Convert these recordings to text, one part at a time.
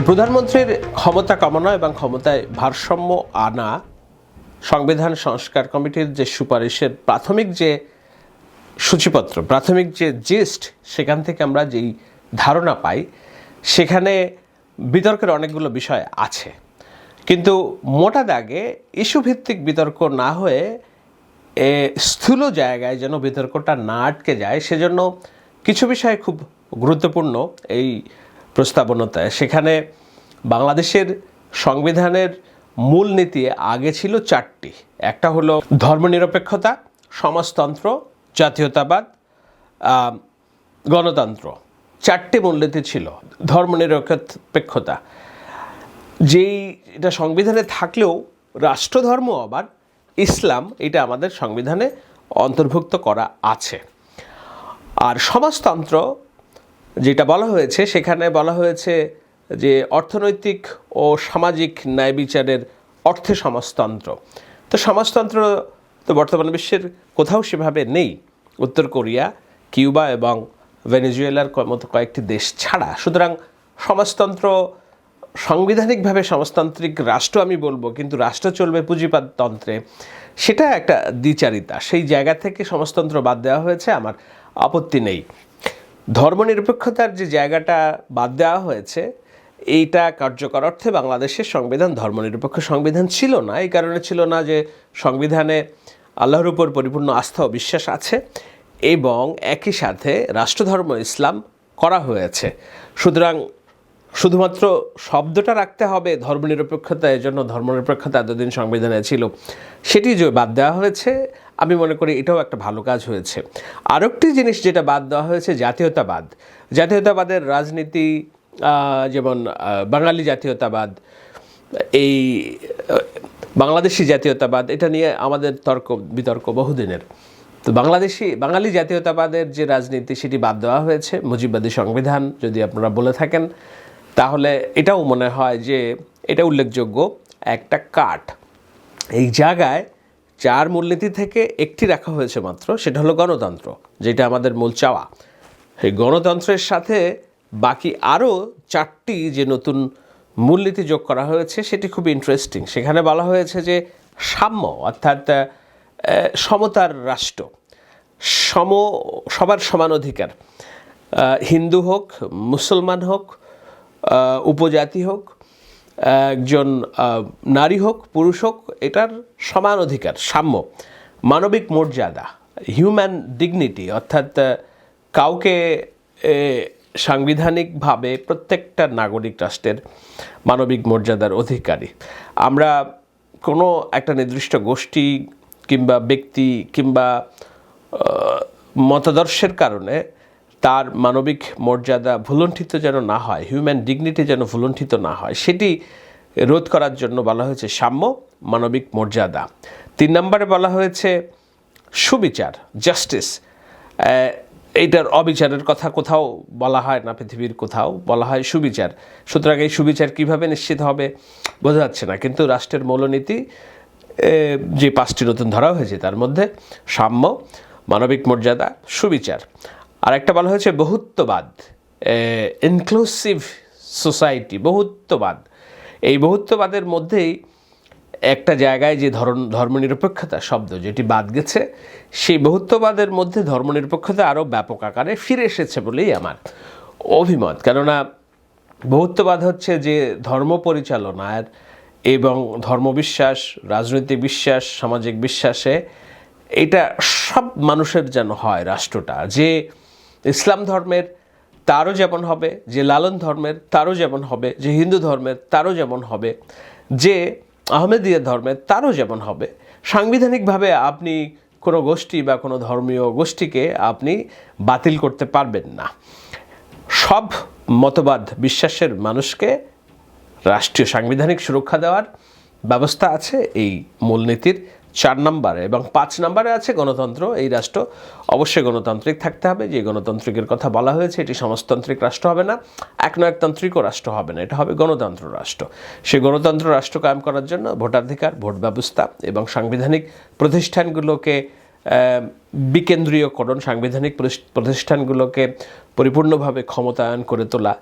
তো প্রধানমন্ত্রীর ক্ষমতা কামনা এবং ক্ষমতায় ভারসাম্য আনা সংবিধান সংস্কার কমিটির যে সুপারিশের প্রাথমিক যে সূচিপত্র, প্রাথমিক যে জিস্ট, সেখান থেকে আমরা যেই ধারণা পাই, সেখানে বিতর্কের অনেকগুলো বিষয় আছে। কিন্তু মোটা দাগে ইস্যুভিত্তিক বিতর্ক না হয়ে এ স্থূল জায়গায় যেন বিতর্কটা না আটকে যায়, সেজন্য কিছু বিষয় খুব গুরুত্বপূর্ণ এই প্রস্তাবনাতে সেখানে বাংলাদেশের সংবিধানের মূল নীতি আগে ছিল চারটি। একটা হলো ধর্মনিরপেক্ষতা, সমাজতন্ত্র, জাতীয়তাবাদ গণতন্ত্র। চারটে মূলনীতি ছিল, ধর্মনিরপেক্ষতা। যেই এটা সংবিধানে থাকলেও রাষ্ট্রধর্ম আবার ইসলাম এটা আমাদের সংবিধানে অন্তর্ভুক্ত করা আছে। আর সমাজতন্ত্র যেটা বলা হয়েছে, সেখানে বলা হয়েছে যে অর্থনৈতিক ও সামাজিক ন্যায় বিচারের অর্থে সমাজতন্ত্র। তো সমাজতন্ত্র তো বর্তমান বিশ্বের কোথাও সেভাবে নেই। উত্তর কোরিয়া, কিউবা এবং ভেনেজুয়েলার মতো কয়েকটি দেশ ছাড়া। সুতরাং সমাজতন্ত্র, সাংবিধানিকভাবে সমাজতান্ত্রিক রাষ্ট্র আমি বলব, কিন্তু রাষ্ট্র চলবে পুঁজিবাদতন্ত্রে, সেটা একটা দ্বিচারিতা। সেই জায়গা থেকে সমাজতন্ত্র বাদ দেওয়া হয়েছে, আমার আপত্তি নেই। ধর্মনিরপেক্ষতার যে জায়গাটা বাদ দেওয়া হয়েছে, এইটা কার্যকর অর্থে বাংলাদেশের সংবিধান ধর্মনিরপেক্ষ সংবিধান ছিল না। এই কারণে ছিল না যে সংবিধানে আল্লাহর উপর পরিপূর্ণ আস্থা ও বিশ্বাস আছে এবং একই সাথে রাষ্ট্রধর্ম ইসলাম করা হয়েছে। সুতরাং শুধুমাত্র শব্দটা রাখতে হবে ধর্মনিরপেক্ষতা এই জন্য ধর্মনিরপেক্ষতা এতদিন সংবিধানে ছিল। সেটি যে বাদ দেওয়া হয়েছে, আমি মনে করি এটাও একটা ভালো কাজ হয়েছে। আরেকটি জিনিস যেটা বাদ দেওয়া হয়েছে, জাতীয়তাবাদ। জাতীয়তাবাদের রাজনীতি যেমন বাঙালি জাতীয়তাবাদ, এই, বাংলাদেশি জাতীয়তাবাদ, এটা নিয়ে আমাদের তর্ক, বিতর্ক বহুদিনের। তো বাংলাদেশি, বাঙালি জাতীয়তাবাদের যে রাজনীতি, সেটি বাদ দেওয়া হয়েছে। মুজিববাদী সংবিধান, যদি আপনারা বলে থাকেন। তাহলে এটাও মনে হয় যে এটা উল্লেখযোগ্য একটা কাঠ। এই জায়গায় চার মূলনীতি থেকে একটি রাখা হয়েছে মাত্র, সেটা হলো গণতন্ত্র, যেটা আমাদের মূল চাওয়া। এই গণতন্ত্রের সাথে বাকি আরও চারটি যে নতুন মূলনীতি যোগ করা হয়েছে, সেটি খুব ইন্টারেস্টিং সেখানে বলা হয়েছে যে সাম্য, অর্থাৎ সমতার রাষ্ট্র, সম, সবার সমান অধিকার। হিন্দু হোক, মুসলমান হোক উপজাতি হোক, একজন নারী হোক, পুরুষ হোক, এটার সমান অধিকার, সাম্য। মানবিক মর্যাদা হিউম্যান ডিগনিটি অর্থাৎ কাউকে সাংবিধানিকভাবে প্রত্যেকটা নাগরিক রাষ্ট্রের মানবিক মর্যাদার অধিকারী। আমরা কোনো একটা নির্দিষ্ট গোষ্ঠী কিংবা ব্যক্তি কিংবা মতাদর্শের কারণে তার মানবিক মর্যাদা ভুলণ্ঠিত যেন না হয় হিউম্যান ডিগনিটি যেন ভুলণ্ঠিত না হয়, সেটি রোধ করার জন্য বলা হয়েছে সাম্য মানবিক মর্যাদা। তিন নম্বরে বলা হয়েছে সুবিচার জাস্টিস এইটার অবিচারের কথা কোথাও বলা হয় না, পৃথিবীর কোথাও বলা হয় সুবিচার। সুতরাং এই সুবিচার কীভাবে নিশ্চিত হবে বোঝা যাচ্ছে না, কিন্তু রাষ্ট্রের মূলনীতি যে পাঁচটি নতুন ধরা হয়েছে তার মধ্যে সাম্য, মানবিক মর্যাদা, সুবিচার। আর একটা বলা হয়েছে বহুত্ববাদ ইনক্লুসিভ সোসাইটি বহুত্ববাদ। এই বহুত্ববাদের মধ্যেই একটা জায়গায় যে ধরন ধর্মনিরপেক্ষতা শব্দ যেটি বাদ গেছে, সেই বহুত্ববাদের মধ্যে ধর্মনিরপেক্ষতা আরও ব্যাপক আকারে ফিরে এসেছে বলেই আমার অভিমত। কেননা বহুত্ববাদ হচ্ছে যে ধর্ম পরিচালনার এবং ধর্মবিশ্বাস রাজনৈতিক বিশ্বাস, সামাজিক বিশ্বাসে এটা সব মানুষের যেন হয় রাষ্ট্রটা। যে ইসলাম ধর্মের তারও যেমন হবে, যে লালন ধর্মের তারও যেমন হবে, যে হিন্দু ধর্মের তারও যেমন হবে, যে আহমেদিয়া ধর্মের তারও যেমন হবে। সাংবিধানিকভাবে আপনি কোনো গোষ্ঠী বা কোনো ধর্মীয় গোষ্ঠীকে আপনি বাতিল করতে পারবেন না। সব মতবাদ বিশ্বাসের মানুষকে রাষ্ট্রীয় সাংবিধানিক সুরক্ষা দেওয়ার ব্যবস্থা আছে, এই মূলনীতির চার নম্বরে এবং পাঁচ নম্বরে আছে গণতন্ত্র, এই রাষ্ট্র অবশ্যই গণতান্ত্রিক থাকতে হবে। যে গণতান্ত্রিকের কথা বলা হয়েছে, এটি সমাজতান্ত্রিক রাষ্ট্র হবে না এক একনায়কতান্ত্রিকও রাষ্ট্র হবে না, এটা হবে গণতন্ত্র রাষ্ট্র। সেই গণতন্ত্র রাষ্ট্র কায়েম করার জন্য ভোটাধিকার, ভোট ব্যবস্থা এবং সাংবিধানিক প্রতিষ্ঠানগুলোকে বিকেন্দ্রীয়করণ, সাংবিধানিক প্রতিষ্ঠানগুলোকে পরিপূর্ণভাবে ক্ষমতায়ন করে তোলা।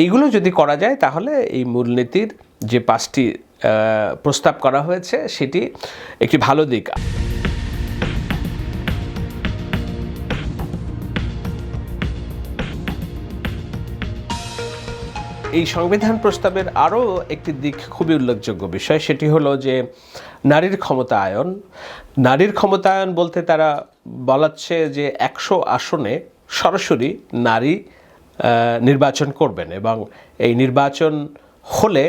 এইগুলো যদি করা যায়, তাহলে এই মূলনীতির যে পাঁচটি প্রস্তাব করা হয়েছে, সেটি একটি ভালো দিক। এই সংবিধান প্রস্তাবের আরও একটি দিক খুবই উল্লেখযোগ্য বিষয়, সেটি হলো যে নারীর ক্ষমতায়ন। নারীর ক্ষমতায়ন বলতে তারা বলাচ্ছে যে একশো আসনে সরাসরি নারী নির্বাচন করবেন এবং এই নির্বাচন হলে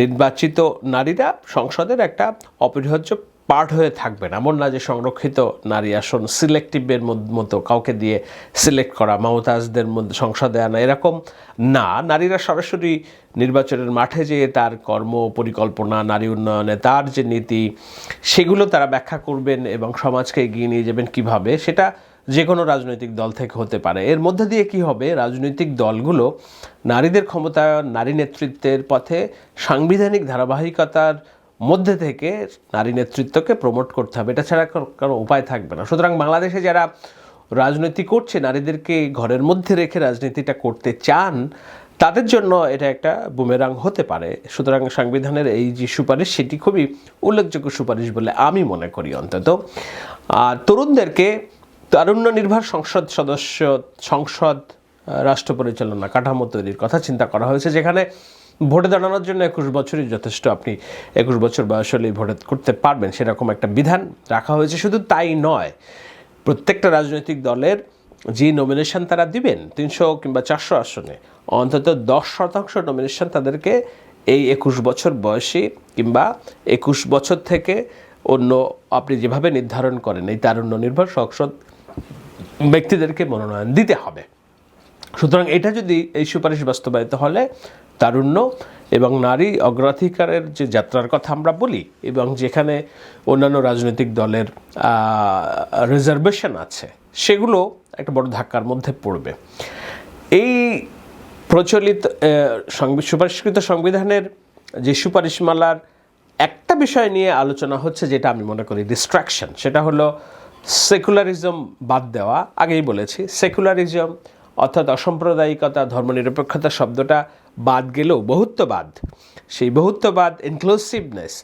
নির্বাচিত নারীরা সংসদের একটা অপরিহার্য পার্ট হয়ে থাকবেন এমন না যে সংরক্ষিত নারী আসন সিলেক্টিভের মতো কাউকে দিয়ে সিলেক্ট করা, মমতাজদের মধ্যে সংসদে আনা এরকম না। নারীরা সরাসরি নির্বাচনের মাঠে যেয়ে তার কর্ম পরিকল্পনা, নারী উন্নয়নে তার যে নীতি, সেগুলো তারা ব্যাখ্যা করবেন এবং সমাজকে এগিয়ে নিয়ে যাবেন কীভাবে? সেটা যে কোনো রাজনৈতিক দল থেকে হতে পারে। এর মধ্যে দিয়ে কি হবে? রাজনৈতিক দলগুলো নারীদের ক্ষমতায়ন নারী নেতৃত্বের পথে সাংবিধানিক ধারাবাহিকতার মধ্যে থেকে নারী নেতৃত্বকে প্রমোট করতে হবে। এটা ছাড়া কোনো- উপায় থাকবে না। সুতরাং বাংলাদেশে যারা রাজনীতি করছে, নারীদেরকে ঘরের মধ্যে রেখে রাজনীতিটা করতে চান, তাদের জন্য এটা একটা বুমেরাং হতে পারে। সুতরাং সংবিধানের এই যে সুপারিশ, সেটি খুবই উল্লেখযোগ্য সুপারিশ বলে আমি মনে করি অন্তত। আর তরুণদেরকে তারুণ্য নির্ভর সংসদ সদস্য, সংসদ রাষ্ট্র পরিচালনা কাঠামো তৈরির কথা চিন্তা করা হয়েছে, যেখানে ভোটে দাঁড়ানোর জন্য একুশ বছরই যথেষ্ট আপনি একুশ বছর বয়স হলেই ভোটে করতে পারবেন, সেরকম একটা বিধান রাখা হয়েছে। শুধু তাই নয়, প্রত্যেকটা রাজনৈতিক দলের যে নমিনেশন তারা দিবেন, তিনশো কিংবা চারশো আসনে, অন্তত দশ শতাংশ নমিনেশন তাদেরকে এই একুশ বছর বয়সী কিংবা একুশ বছর থেকে অন্য আপনি যেভাবে নির্ধারণ করেন, এই তারুণ্য নির্ভর সংসদ ব্যক্তিদেরকে মনোনয়ন দিতে হবে। সুতরাং এটা যদি এই সুপারিশ বাস্তবায়িত হলে তারুণ্য এবং নারী অগ্রাধিকারের যে যাত্রার কথা আমরা বলি এবং যেখানে অন্যান্য রাজনৈতিক দলের রিজার্ভেশন আছে, সেগুলো একটা বড় ধাক্কার মধ্যে পড়বে। এই প্রচলিত সুপারিশকৃত সংবিধানের যে সুপারিশমালার একটা বিষয় নিয়ে আলোচনা হচ্ছে যেটা আমি মনে করি ডিস্ট্রাকশন সেটা হলো সেকুলারিজম বাদ দেওয়া, আগেই বলেছি, সেকুলারিজম অর্থাৎ অসাম্প্রদায়িকতা, ধর্মনিরপেক্ষতা শব্দটা বাদ গেলেও বহুত্ববাদ। সেই বহুত্ববাদ ইনক্লুসিভনেস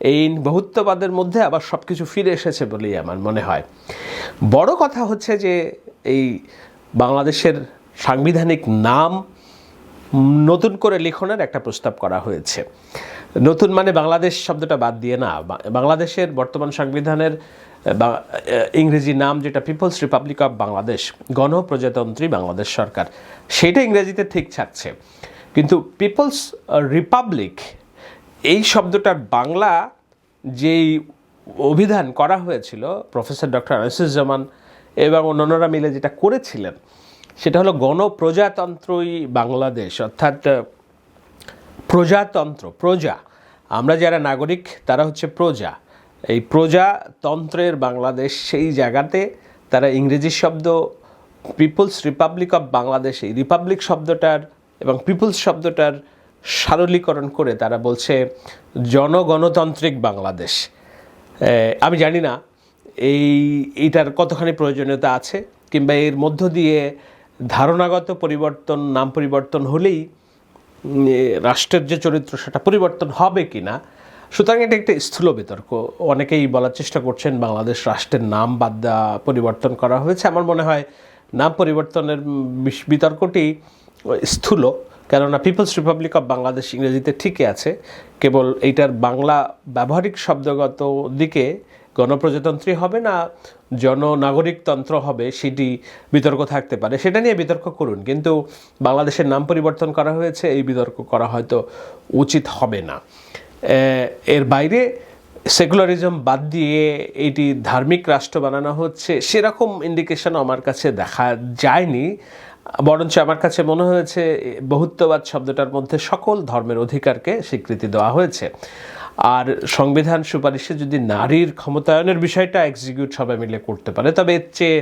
এই বহুত্ববাদের মধ্যে আবার সব কিছু ফিরে এসেছে বলেই আমার মনে হয়। বড় কথা হচ্ছে যে এই বাংলাদেশের সাংবিধানিক নাম নতুন করে লিখনের একটা প্রস্তাব করা হয়েছে। নতুন মানে বাংলাদেশ শব্দটা বাদ দিয়ে না বাংলাদেশের বর্তমান সংবিধানের বা- ইংরেজি নাম যেটা পিপলস রিপাবলিক অফ বাংলাদেশ গণপ্রজাতন্ত্রী বাংলাদেশ সরকার, সেটা ইংরেজিতে ঠিক থাকছে কিন্তু পিপলস রিপাবলিক এই শব্দটার বাংলা যেই অভিধান করা হয়েছিল, প্রফেসর ডক্টর আনিসুজ্জামান এবং অন্যান্যরা মিলে যেটা করেছিলেন, সেটা হলো গণপ্রজাতন্ত্রই বাংলাদেশ, অর্থাৎ প্রজাতন্ত্র, প্রজা। আমরা যারা নাগরিক, তারা হচ্ছে প্রজা। এই প্রজাতন্ত্রের বাংলাদেশ সেই জায়গাতে তারা ইংরেজি শব্দ পিপলস রিপাবলিক অফ বাংলাদেশ এই রিপাবলিক শব্দটার এবং পিপলস শব্দটার সারলীকরণ করে তারা বলছে জনগণতান্ত্রিক বাংলাদেশ। আমি জানি না এই, এইটার কতখানি প্রয়োজনীয়তা আছে কিংবা এর মধ্য দিয়ে ধারণাগত পরিবর্তন, নাম পরিবর্তন হলেই রাষ্ট্রের যে চরিত্র সেটা পরিবর্তন হবে কি না সুতরাং এটা একটা স্থূল বিতর্ক। অনেকেই বলার চেষ্টা করছেন বাংলাদেশ রাষ্ট্রের নাম বাদ পরিবর্তন করা হয়েছে। আমার মনে হয় নাম পরিবর্তনের বিতর্কটি স্থূল, কেননা পিপলস রিপাবলিক অফ বাংলাদেশ ইংরেজিতে ঠিকই আছে। কেবল এইটার বাংলা ব্যবহারিক শব্দগত দিকে গণপ্রজাতন্ত্রী হবে না, জননাগরিকতন্ত্র হবে, সেটি বিতর্ক থাকতে পারে। সেটা নিয়ে বিতর্ক করুন, কিন্তু বাংলাদেশের নাম পরিবর্তন করা হয়েছে, এই বিতর্ক করা হয়তো উচিত হবে না। এর বাইরে সেকুলারিজম বাদ দিয়ে এটি ধার্মিক রাষ্ট্র বানানো হচ্ছে, সেরকম ইন্ডিকেশন আমার কাছে দেখা যায়নি। বরঞ্চ আমার কাছে মনে হয়েছে, বহুত্ববাদ শব্দটার মধ্যে সকল ধর্মের অধিকারকে স্বীকৃতি দেওয়া হয়েছে। আর সংবিধান সুপারিশে যদি নারীর ক্ষমতায়নের বিষয়টা এক্সিকিউট সবাই মিলে করতে পারে, তবে এর চেয়ে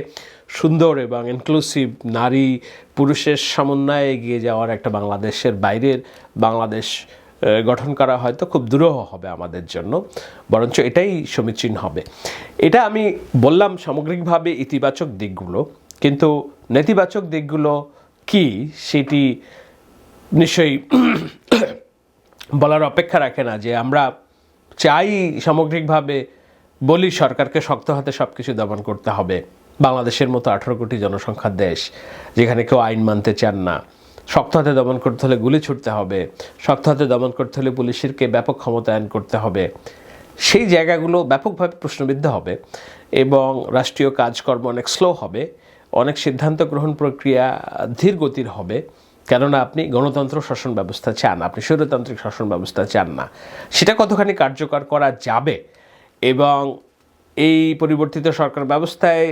সুন্দর এবং ইনক্লুসিভ নারী পুরুষের সমন্বয়ে এগিয়ে যাওয়ার একটা বাংলাদেশের বাইরের বাংলাদেশ গঠন করা হয়তো খুব দুরূহ হবে আমাদের জন্য। বরঞ্চ এটাই সমীচীন হবে। এটা আমি বললাম সামগ্রিকভাবে ইতিবাচক দিকগুলো, কিন্তু নেতিবাচক দিকগুলো কি সেটি নিশ্চয়ই বলার অপেক্ষা রাখে না যে আমরা চাই সামগ্রিকভাবে বলি সরকারকে শক্ত হাতে সব কিছু দমন করতে হবে। বাংলাদেশের মতো আঠারো কোটি জনসংখ্যার দেশ যেখানে কেউ আইন মানতে চান না। শক্ত হাতে দমন করতে হলে গুলি ছুটতে হবে, শক্ত হাতে দমন করতে হলে পুলিশেরকে ব্যাপক ক্ষমতায়ন করতে হবে। সেই জায়গাগুলো ব্যাপকভাবে প্রশ্নবিদ্ধ হবে এবং রাষ্ট্রীয় কাজকর্ম অনেক স্লো হবে, অনেক সিদ্ধান্ত গ্রহণ প্রক্রিয়া ধীর গতির হবে, কেননা আপনি গণতন্ত্র শাসন ব্যবস্থা চান, আপনি স্বৈরতান্ত্রিক শাসন ব্যবস্থা চান না। সেটা কতখানি কার্যকর করা যাবে এবং এই পরিবর্তিত সরকার ব্যবস্থায়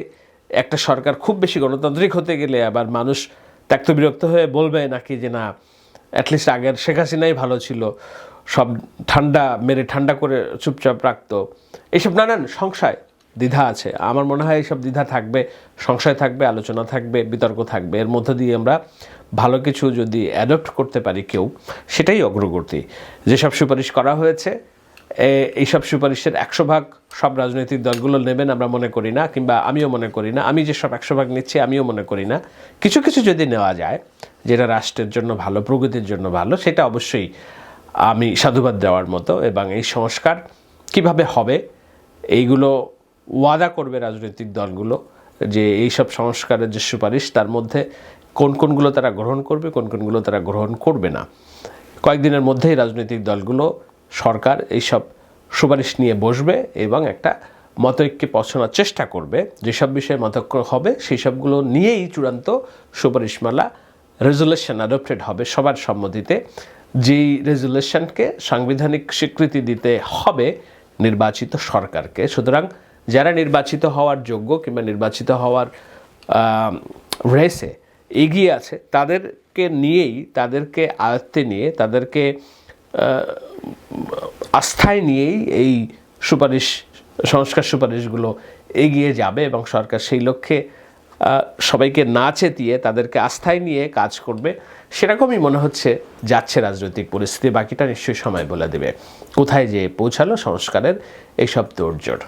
একটা সরকার খুব বেশি গণতান্ত্রিক হতে গেলে আবার মানুষ ত্যক্ত বিরক্ত হয়ে বলবে নাকি যে না অ্যাটলিস্ট আগের শেখ হাসিনাই ভালো ছিল, সব ঠান্ডা মেরে ঠান্ডা করে চুপচাপ রাখতো। এইসব নানান সংশয়, দ্বিধা আছে। আমার মনে হয় এইসব দ্বিধা থাকবে, সংশয় থাকবে, আলোচনা থাকবে, বিতর্ক থাকবে। এর মধ্য দিয়ে আমরা ভালো কিছু যদি অ্যাডপ্ট করতে পারি কেউ, সেটাই অগ্রগতি। যেসব সুপারিশ করা হয়েছে এইসব সুপারিশের একশো ভাগ সব রাজনৈতিক দলগুলো নেবেন আমরা মনে করি না, কিংবা আমিও মনে করি না। আমি যেসব একশো ভাগ নিচ্ছি, আমিও মনে করি না। কিছু কিছু যদি নেওয়া যায়, যেটা রাষ্ট্রের জন্য ভালো, প্রগতির জন্য ভালো, সেটা অবশ্যই আমি সাধুবাদ দেওয়ার মতো এবং এই সংস্কার কীভাবে হবে, এইগুলো ওয়াদা করবে রাজনৈতিক দলগুলো যে এই সব সংস্কারের যে সুপারিশ, তার মধ্যে কোন, কোনগুলো তারা গ্রহণ করবে, কোন, কোনগুলো তারা গ্রহণ করবে না। কয়েকদিনের মধ্যেই রাজনৈতিক দলগুলো সরকার এইসব সুপারিশ নিয়ে বসবে এবং একটা মতৈক্যে পৌঁছানোর চেষ্টা করবে। যেসব বিষয়ে মতৈক্য হবে সেই সবগুলো নিয়েই চূড়ান্ত সুপারিশমালা রেজুলেশন অ্যাডপ্টেড হবে সবার সম্মতিতে। যেই রেজুলেশনকে সাংবিধানিক স্বীকৃতি দিতে হবে নির্বাচিত সরকারকে। সুতরাং যারা নির্বাচিত হওয়ার যোগ্য কিংবা নির্বাচিত হওয়ার রেসে এগিয়ে আছে, তাদেরকে নিয়েই, তাদেরকে আয়ত্তে নিয়ে, তাদেরকে আস্থায় নিয়েই এই সুপারিশ, সংস্কার সুপারিশগুলো এগিয়ে যাবে এবং সরকার সেই লক্ষ্যে সবাইকে না চেতিয়ে তাদেরকে আস্থায় নিয়ে কাজ করবে, সেরকমই মনে হচ্ছে যাচ্ছে রাজনৈতিক পরিস্থিতি। বাকিটা নিশ্চয়ই সময় বলে দেবে। কোথায় যে পৌঁছালো সংস্কারের এইসব তোড়জোড়।